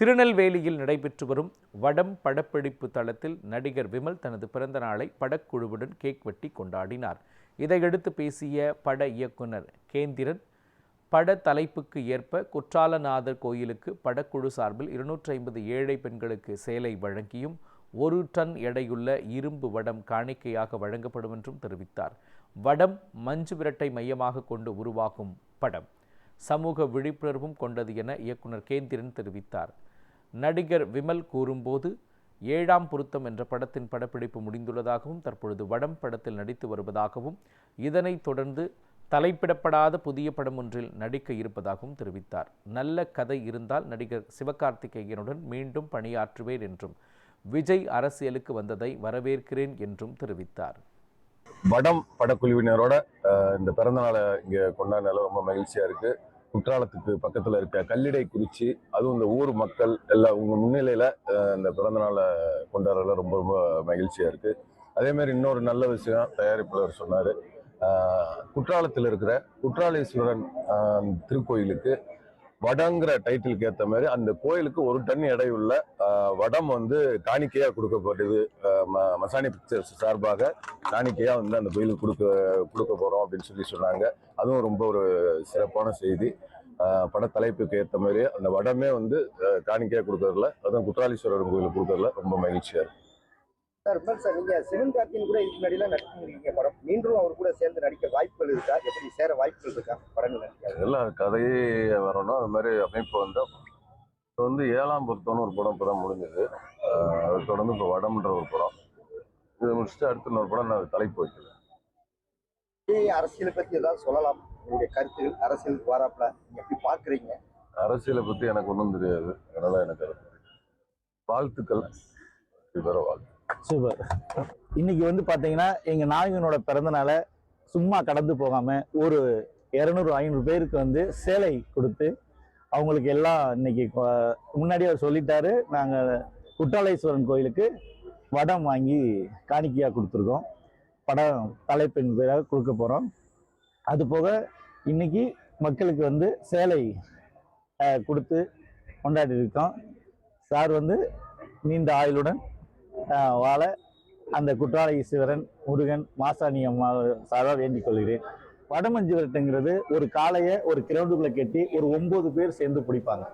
திருநெல்வேலியில் நடைபெற்று வரும் வடம் படப்பிடிப்பு தளத்தில் நடிகர் விமல் தனது பிறந்த நாளை படக்குழுவுடன் கேக் வெட்டி கொண்டாடினார். இதையடுத்து பேசிய பட இயக்குனர் கேந்திரன் பட தலைப்புக்கு ஏற்ப குற்றாலநாதர் கோயிலுக்கு படக்குழு சார்பில் இருநூற்றி ஐம்பது ஏழை பெண்களுக்கு சேலை வழங்கியும் ஒரு டன் எடையுள்ள இரும்பு வடம் காணிக்கையாக வழங்கப்படும் என்றும் தெரிவித்தார். வடம் மஞ்சு விரட்டை மையமாக கொண்டு உருவாகும் படம் சமூக விழிப்புணர்வும் கொண்டது என இயக்குனர் கேந்திரன் தெரிவித்தார். நடிகர் விமல் கூறும்போது ஏழாம் பொருத்தம் என்ற படத்தின் படப்பிடிப்பு முடிந்துள்ளதாகவும் தற்பொழுது வடம் படத்தில் நடித்து வருவதாகவும் இதனைத் தொடர்ந்து தலைப்பிடப்படாத புதிய படம் ஒன்றில் நடிக்க இருப்பதாகவும் தெரிவித்தார். நல்ல கதை இருந்தால் நடிகர் சிவகார்த்திகேயனுடன் மீண்டும் பணியாற்றுவேன் என்றும் விஜய் அரசியலுக்கு வந்ததை வரவேற்கிறேன் என்றும் தெரிவித்தார். வடம் படக்குழுவினரோட இந்த பிறந்தநாளை இங்கே கொண்டாடினால ரொம்ப மகிழ்ச்சியாக இருக்குது குற்றாலத்துக்கு பக்கத்தில் இருக்க கல்லிடை குறிச்சி அதுவும் இந்த ஊர் மக்கள் எல்லாம் உங்க முன்னிலையில் இந்த பிறந்த நாளை கொண்டாடுறதுல ரொம்ப ரொம்ப மகிழ்ச்சியாக இருக்குது அதே மாதிரி இன்னொரு நல்ல விஷயம் தயாரிப்பாளர் சொன்னார். குற்றாலத்தில் இருக்கிற குற்றாலீஸ்வரன் திருக்கோயிலுக்கு வடங்கிற டைட்டிலுக்கு ஏற்ற மாதிரி அந்த கோயிலுக்கு ஒரு டன் எடையுள்ள வடம் வந்து காணிக்கையாக கொடுக்கப்படுது ம- மசானி பிக்சர்ஸ் சார்பாக காணிக்கையாக வந்து அந்த கோயிலுக்கு கொடுக்க கொடுக்க போகிறோம் அப்படின்னு சொல்லி சொன்னாங்க. அதுவும் ரொம்ப ஒரு சிறப்பான செய்தி. பட தலைப்புக்கு ஏற்ற மாதிரி அந்த வடமே வந்து காணிக்கையாக கொடுக்கறதுல அதுவும் குற்றாலீஸ்வரர் கோயிலுக்கு கொடுக்கறதுல ரொம்ப மகிழ்ச்சியாக இருக்குது சார் விமல் சார் நீங்க சிவன் கார்த்தியின் கூட இதுக்கு முன்னாடிலாம் நடிச்சிருக்கீங்க படம். மீண்டும் அவர் கூட சேர்ந்து நடிக்க வாய்ப்புகள் இருக்கா? எப்படி சேர வாய்ப்புகள் இருக்கா? படங்கள் அதெல்லாம் கதையே வரணும். அது மாதிரி அமைப்பு வந்து இப்போ வந்து ஏழாம் பொருத்தம்னு ஒரு படம் இப்போ தான் முடிஞ்சது. அதை தொடர்ந்து இப்போ வடம்ன்ற ஒரு படம். இதை முடிச்சுட்டு அடுத்த இன்னொரு படம் நான் தலைப்பு வைக்கிறேன் அரசியலை பத்தி ஏதாவது சொல்லலாம்? உங்களுடைய கருத்துகள் அரசியலுக்கு வராப்புல நீங்க எப்படி பாக்குறீங்க அரசியலை பற்றி எனக்கு ஒன்றும் தெரியாது. அதனால எனக்கு வாழ்த்துக்கள். இதுவர வாழ்த்து. சூப்பர். இன்னைக்கு வந்து பார்த்தீங்கன்னா எங்க நாயகனோட பிறந்தனால சும்மா கடந்து போகாம ஒரு இரநூறு ஐநூறு பேருக்கு வந்து சேலை கொடுத்து அவங்களுக்கு எல்லாம் இன்னைக்கு முன்னாடி அவர் சொல்லிட்டாரு. நாங்கள் குற்றாலேஸ்வரன் கோயிலுக்கு வடம் வாங்கி காணிக்கையாக கொடுத்துருக்கோம். படம் தலைப்பின் பேராக கொடுக்க போகிறோம் அது போக இன்னைக்கு மக்களுக்கு வந்து சேலை கொடுத்து கொண்டாடி இருக்கோம் சார் வந்து நீண்ட ஆயுளுடன் வாழ அந்த குற்றால ஈஸ்வரன் முருகன் மாசாணி அம்மா சார்பாக வேண்டிக் கொள்கிறேன். வடமஞ்சு விரட்டுங்கிறது ஒரு காளையை ஒரு கிரவுண்டுக்குள்ளே கட்டி ஒரு ஒன்பது பேர் சேர்ந்து பிடிப்பாங்க.